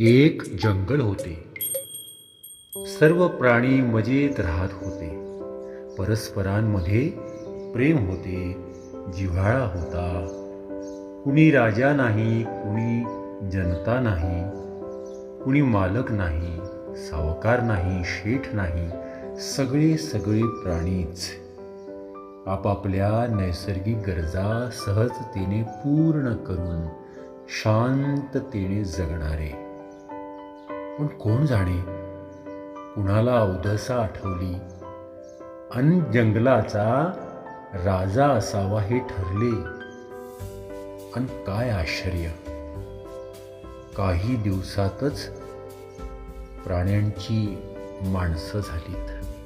एक जंगल होते. सर्व प्राणी मजेत राहत होते. परस्परांमध्ये प्रेम होते जिव्हाळा होता. कुणी राजा नाही कुणी जनता नाही कुणी मालक नाही सावकार नाही शेठ नाही सगळे सगळे प्राणीच. आपापल्या नैसर्गिक गरजा सहजतेने पूर्ण करून शांततेने जगणारे. पण कोण जाणे? कुणाला अवधसा आठवली? अन जंगलाचा राजा असावा हे ठरले. अन काय आश्चर्य? काही दिवसातच प्राण्यांची माणसं झालीत.